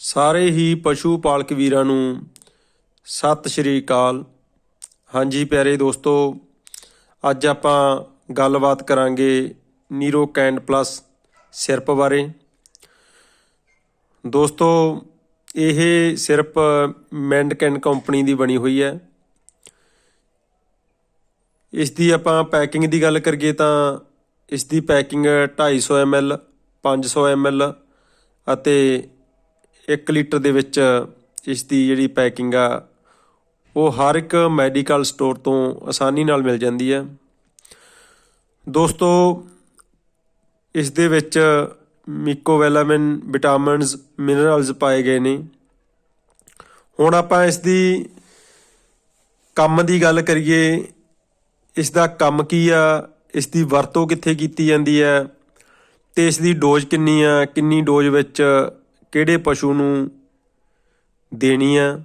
ਸਾਰੇ ਹੀ ਪਸ਼ੂ ਪਾਲਕ ਵੀਰਾਂ ਨੂੰ ਸਤਿ ਸ਼੍ਰੀ ਅਕਾਲ। ਹਾਂਜੀ ਪਿਆਰੇ ਦੋਸਤੋ, ਅੱਜ ਆਪਾਂ ਗੱਲਬਾਤ ਕਰਾਂਗੇ ਨੀਰੋ ਕੈਂਡ ਪਲੱਸ ਸਿਰਪ ਬਾਰੇ। ਦੋਸਤੋ, ਇਹ ਸਿਰਪ ਮੈਂਡ ਕੈਂਡ ਕੰਪਨੀ ਦੀ ਬਣੀ ਹੋਈ ਹੈ। ਇਸ ਦੀ ਆਪਾਂ ਪੈਕਿੰਗ ਦੀ ਗੱਲ ਕਰੀਏ ਤਾਂ ਇਸ ਦੀ ਪੈਕਿੰਗ 250 ml 500 ml ਅਤੇ 1 ਲੀਟਰ ਦੇ ਵਿੱਚ ਇਸ ਦੀ ਜਿਹੜੀ ਪੈਕਿੰਗ ਆ, ਉਹ ਹਰ ਇੱਕ ਮੈਡੀਕਲ ਸਟੋਰ ਤੋਂ ਆਸਾਨੀ ਨਾਲ ਮਿਲ ਜਾਂਦੀ ਹੈ। ਦੋਸਤੋ, ਇਸ ਦੇ ਵਿੱਚ ਮਿਕੋਵੈਲਾਮਿਨ, ਵਿਟਾਮਿਨਸ, ਮਿਨਰਲਸ ਪਾਏ ਗਏ ਨੇ। ਹੁਣ ਆਪਾਂ ਇਸ ਦੀ ਕੰਮ ਦੀ ਗੱਲ ਕਰੀਏ, ਇਸ ਦਾ ਕੰਮ ਕੀ ਆ, ਇਸ ਦੀ ਵਰਤੋਂ ਕਿੱਥੇ ਕੀਤੀ ਜਾਂਦੀ ਹੈ ਤੇ ਇਸ ਦੀ ਡੋਜ਼ ਕਿੰਨੀ ਆ, ਕਿੰਨੀ ਡੋਜ਼ ਵਿੱਚ ਕਿਹੜੇ ਪਸ਼ੂ ਨੂੰ ਦੇਣੀ ਆ,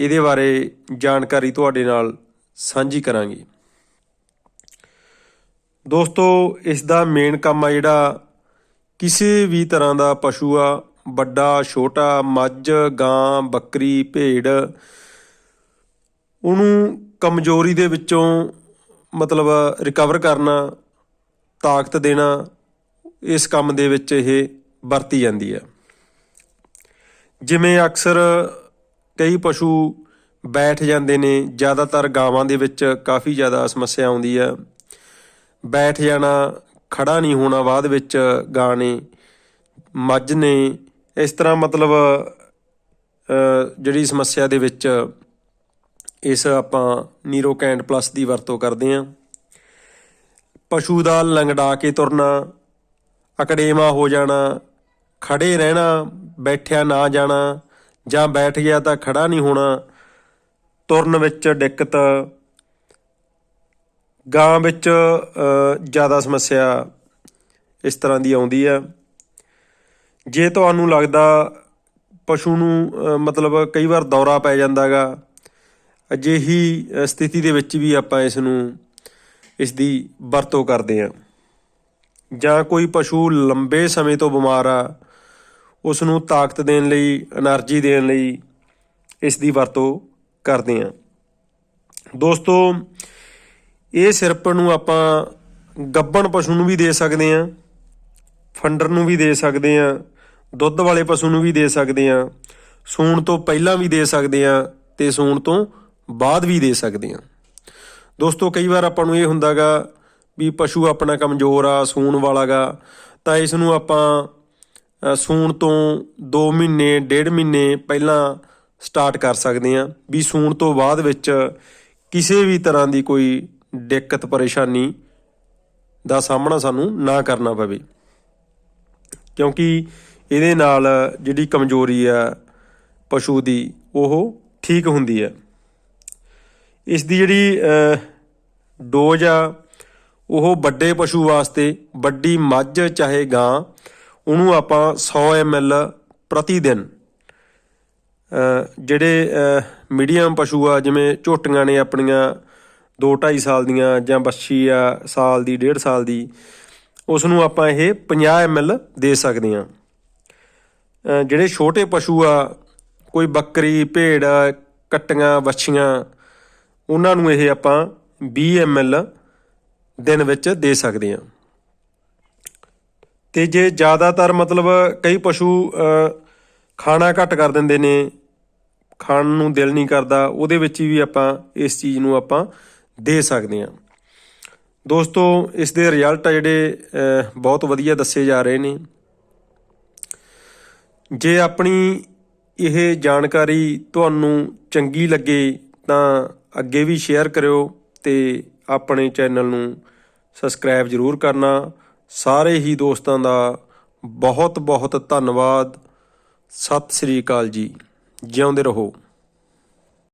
ਇਹਦੇ ਬਾਰੇ ਜਾਣਕਾਰੀ ਤੁਹਾਡੇ ਨਾਲ ਸਾਂਝੀ ਕਰਾਂਗੇ। ਦੋਸਤੋ, ਇਸ ਦਾ ਮੇਨ ਕੰਮ ਆ ਜਿਹੜਾ ਕਿਸੇ ਵੀ ਤਰ੍ਹਾਂ ਦਾ ਪਸ਼ੂ ਆ, ਵੱਡਾ, ਛੋਟਾ, ਮੱਝ, ਗਾਂ, ਬੱਕਰੀ, ਭੇਡ, ਉਹਨੂੰ ਕਮਜ਼ੋਰੀ ਦੇ ਵਿੱਚੋਂ ਮਤਲਬ ਰਿਕਵਰ ਕਰਨਾ, ਤਾਕਤ ਦੇਣਾ, ਇਸ ਕੰਮ ਦੇ ਵਿੱਚ ਇਹ ਵਰਤੀ ਜਾਂਦੀ ਹੈ ਜਿਵੇਂ ਅਕਸਰ ਕਈ ਪਸ਼ੂ ਬੈਠ ਜਾਂਦੇ ਨੇ, ਜ਼ਿਆਦਾਤਰ ਗਾਵਾਂ ਦੇ ਵਿੱਚ ਕਾਫੀ ਜ਼ਿਆਦਾ ਸਮੱਸਿਆ ਆਉਂਦੀ ਹੈ। ਬੈਠ ਜਾਣਾ ਖੜਾ ਨਹੀਂ ਹੋਣਾ ਬਾਅਦ ਵਿੱਚ ਗਾਂ ਨੇ ਮੱਝ ਨੇ, ਇਸ ਤਰ੍ਹਾਂ ਮਤਲਬ ਜਿਹੜੀ ਸਮੱਸਿਆ ਦੇ ਵਿੱਚ ਇਸ ਆਪਾਂ ਨੀਰੋਕੈਂਡ ਪਲੱਸ ਦੀ ਵਰਤੋਂ ਕਰਦੇ ਹਾਂ। ਪਸ਼ੂ ਦਾ ਲੰਗੜਾ ਕੇ ਤੁਰਨਾ, ਅਕੜੇਵਾ ਹੋ ਜਾਣਾ ਖੜੇ ਰਹਿਣਾ ਬੈਠਿਆ ਨਾ ਜਾਣਾ, ਜਾਂ ਬੈਠ ਗਿਆ ਤਾਂ ਖੜਾ ਨਹੀਂ ਹੋਣਾ, ਤੁਰਨ ਵਿੱਚ ਦਿੱਕਤ, ਗਾਂ ਵਿੱਚ ਜ਼ਿਆਦਾ ਸਮੱਸਿਆ ਇਸ ਤਰ੍ਹਾਂ ਦੀ ਆਉਂਦੀ ਆ ਜੇ ਤੁਹਾਨੂੰ ਲੱਗਦਾ ਪਸ਼ੂ ਨੂੰ ਮਤਲਬ ਕਈ ਵਾਰ ਦੌਰਾ ਪੈ ਜਾਂਦਾਗਾ, ਅਜਿਹੀ ਸਥਿਤੀ ਦੇ ਵਿੱਚ ਵੀ ਆਪਾਂ ਇਸ ਨੂੰ, ਇਸ ਦੀ ਵਰਤੋਂ ਕਰਦੇ ਹਾਂ। ਜਾਂ ਕੋਈ ਪਸ਼ੂ ਲੰਬੇ ਸਮੇਂ ਤੋਂ ਬਿਮਾਰ ਆ ਉਸ ਨੂੰ ਤਾਕਤ ਦੇਣ ਲਈ એનર્ਜੀ ਦੇਣ ਲਈ ਇਸ ਦੀ ਵਰਤੋਂ ਕਰਦੇ ਹਾਂ। ਦੋਸਤੋ, ਇਹ ਸਿਰਪ ਨੂੰ ਆਪਾਂ ਗੱਬਣ ਪਸ਼ੂ ਨੂੰ ਵੀ ਦੇ ਸਕਦੇ ਹਾਂ, ਫੰਡਰ ਨੂੰ ਵੀ ਦੇ ਸਕਦੇ ਹਾਂ, ਦੁੱਧ ਵਾਲੇ ਪਸ਼ੂ ਨੂੰ ਵੀ ਦੇ ਸਕਦੇ ਹਾਂ, ਸੂਣ ਤੋਂ ਪਹਿਲਾਂ ਵੀ ਦੇ ਸਕਦੇ ਹਾਂ ਤੇ ਸੂਣ ਤੋਂ ਬਾਅਦ ਵੀ ਦੇ ਸਕਦੇ ਹਾਂ। ਦੋਸਤੋ, ਕਈ ਵਾਰ ਆਪਾਂ ਨੂੰ ਇਹ ਹੁੰਦਾਗਾ ਵੀ ਪਸ਼ੂ ਆਪਣਾ ਕਮਜ਼ੋਰ ਆ, ਸੂਣ ਵਾਲਾਗਾ, ਤਾਂ ਇਸ ਨੂੰ ਆਪਾਂ ਸੂਣ ਤੋਂ 2 ਮਹੀਨੇ, ਡੇਢ ਮਹੀਨੇ ਪਹਿਲਾਂ ਸਟਾਰਟ ਕਰ ਸਕਦੇ ਹਾਂ। ਵੀ ਸੂਣ ਤੋਂ ਬਾਅਦ ਵਿੱਚ ਕਿਸੇ ਵੀ ਤਰ੍ਹਾਂ ਦੀ ਕੋਈ ਦਿੱਕਤ, ਪਰੇਸ਼ਾਨੀ ਦਾ ਸਾਹਮਣਾ ਸਾਨੂੰ ਨਾ ਕਰਨਾ ਪਵੇ। ਕਿਉਂਕਿ ਇਹਦੇ ਨਾਲ ਜਿਹੜੀ ਕਮਜ਼ੋਰੀ ਆ ਪਸ਼ੂ ਦੀ, ਉਹ ਠੀਕ ਹੁੰਦੀ ਹੈ। ਇਸ ਦੀ ਜਿਹੜੀ ਡੋਜ਼ ਆ, ਉਹ ਵੱਡੇ ਪਸ਼ੂ ਵਾਸਤੇ ਵੱਡੀ ਮੱਝ ਚਾਹੇ ਗਾਂ ਉਹਨੂੰ ਆਪਾਂ 100 ml ਪ੍ਰਤੀ ਦਿਨ ਜਿਹੜੇ ਮੀਡੀਅਮ ਪਸ਼ੂ ਆ, ਜਿਵੇਂ ਝੋਟੀਆਂ ਨੇ ਆਪਣੀਆਂ 2 2.5 ਸਾਲ ਦੀਆਂ ਜਾਂ ਬੱਛੀ ਆ ਸਾਲ ਦੀ 1.5 ਸਾਲ ਦੀ ਉਸ ਨੂੰ ਆਪਾਂ ਇਹ 50 ml ਦੇ ਸਕਦੇ ਹਾਂ। ਜਿਹੜੇ ਛੋਟੇ ਪਸ਼ੂ ਆ, ਕੋਈ ਬੱਕਰੀ, ਭੇਡ, ਕੱਟੀਆਂ, ਵੱਛੀਆਂ, ਉਹਨਾਂ ਨੂੰ ਇਹ ਆਪਾਂ 20 ml ਦਿਨ ਵਿੱਚ ਦੇ ਸਕਦੇ ਹਾਂ। ਤੇ ਜੇ ਜ਼ਿਆਦਾਤਰ ਮਤਲਬ ਕਈ ਪਸ਼ੂ ਖਾਣਾ ਘੱਟ ਕਰ ਦਿੰਦੇ ਨੇ, ਖਾਣ ਨੂੰ ਦਿਲ ਨਹੀਂ ਕਰਦਾ, ਉਹਦੇ ਵਿੱਚ ਵੀ ਆਪਾਂ ਇਸ ਚੀਜ਼ ਨੂੰ ਆਪਾਂ ਦੇ ਸਕਦੇ ਹਾਂ। ਦੋਸਤੋ, ਇਸ ਦੇ ਰਿਜ਼ਲਟ ਆ ਜਿਹੜੇ ਬਹੁਤ ਵਧੀਆ ਦੱਸੇ ਜਾ ਰਹੇ ਨੇ। ਜੇ ਆਪਣੀ ਇਹ ਜਾਣਕਾਰੀ ਤੁਹਾਨੂੰ ਚੰਗੀ ਲੱਗੇ, ਤਾਂ ਅੱਗੇ ਵੀ ਸ਼ੇਅਰ ਕਰਿਓ ਤੇ ਆਪਣੇ ਚੈਨਲ ਨੂੰ ਸਬਸਕ੍ਰਾਈਬ ਜ਼ਰੂਰ ਕਰਨਾ। ਸਾਰੇ ਹੀ ਦੋਸਤਾਂ ਦਾ ਬਹੁਤ ਬਹੁਤ ਧੰਨਵਾਦ। ਸਤਿ ਸ੍ਰੀ ਅਕਾਲ ਜੀ। ਜਿਉਂਦੇ ਰਹੋ।